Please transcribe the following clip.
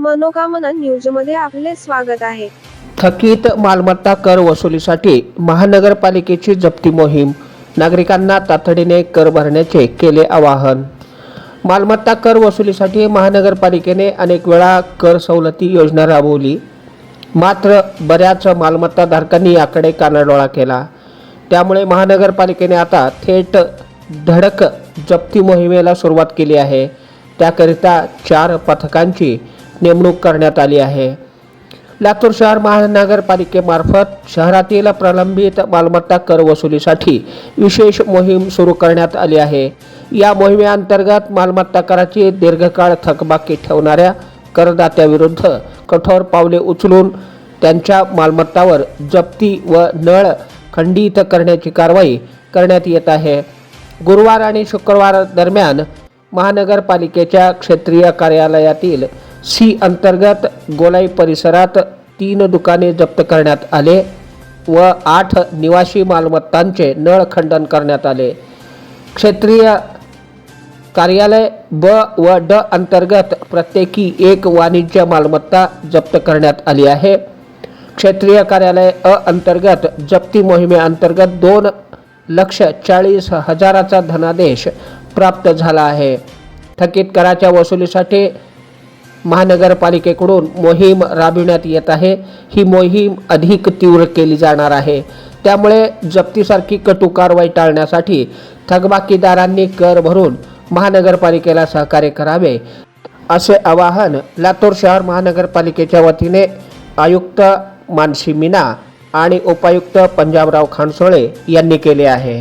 मनोकामना न्यूजमध्ये आपले स्वागत आहे. थकीत मालमत्ता कर वसुलीसाठी महानगरपालिकेची जप्ती मोहीम. नागरिकांना तातडीने कर भरण्याचे केले आवाहन. मालमत्ता कर वसुलीसाठी महानगरपालिकेने अनेक वेळा कर सवलती योजना राबवली. मात्र बऱ्याच मालमत्ताधारकांनी याकडे कानाडोळा केला. त्यामुळे महानगरपालिकेने आता थेट धडक जप्ती मोहिमेला सुरुवात केली आहे. त्याकरिता चार पथकांची नेमणूक करण्यात आली आहे. लातूर शहर महानगरपालिकेमार्फत शहरातील प्रलंबित मालमत्ता कर वसुलीसाठी विशेष मोहीम सुरू करण्यात आली आहे. या मोहिमेअंतर्गत मालमत्ता कराची दीर्घकाळ थकबाकी ठेवणाऱ्या करदात्याविरुद्ध कठोर पावले उचलून त्यांच्या मालमत्तावर जप्ती व नळ खंडित करण्याची कारवाई करण्यात येत आहे. गुरुवार आणि शुक्रवार दरम्यान महानगरपालिकेच्या क्षेत्रीय कार्यालयातील सी अंतर्गत गोलाई परिसरात तीन दुकाने जप्त करण्यात आले व आठ निवासी मालमत्तांचे नळ खंडन करण्यात आले. क्षेत्रीय कार्यालय ब व ड अंतर्गत प्रत्येकी एक वाणिज्य मालमत्ता जप्त करण्यात आली आहे. क्षेत्रीय कार्यालय अ अंतर्गत जप्ती मोहिमेअंतर्गत दोन लक्ष चाळीस हजाराचा धनादेश प्राप्त झाला आहे. थकीत कराच्या वसुलीसाठी महानगरपालिकेकडून मोहीम राबविण्यात येत आहे. ही मोहीम अधिक तीव्र केली जाणार आहे. त्यामुळे जप्तीसारखी कटू कारवाई टाळण्यासाठी थकबाकीदारांनी कर भरून महानगरपालिकेला सहकार्य करावे असे आवाहन लातूर शहर महानगरपालिकेच्या वतीने आयुक्त मानसी मीना आणि उपायुक्त पंजाबराव खानसोळे यांनी केले आहे.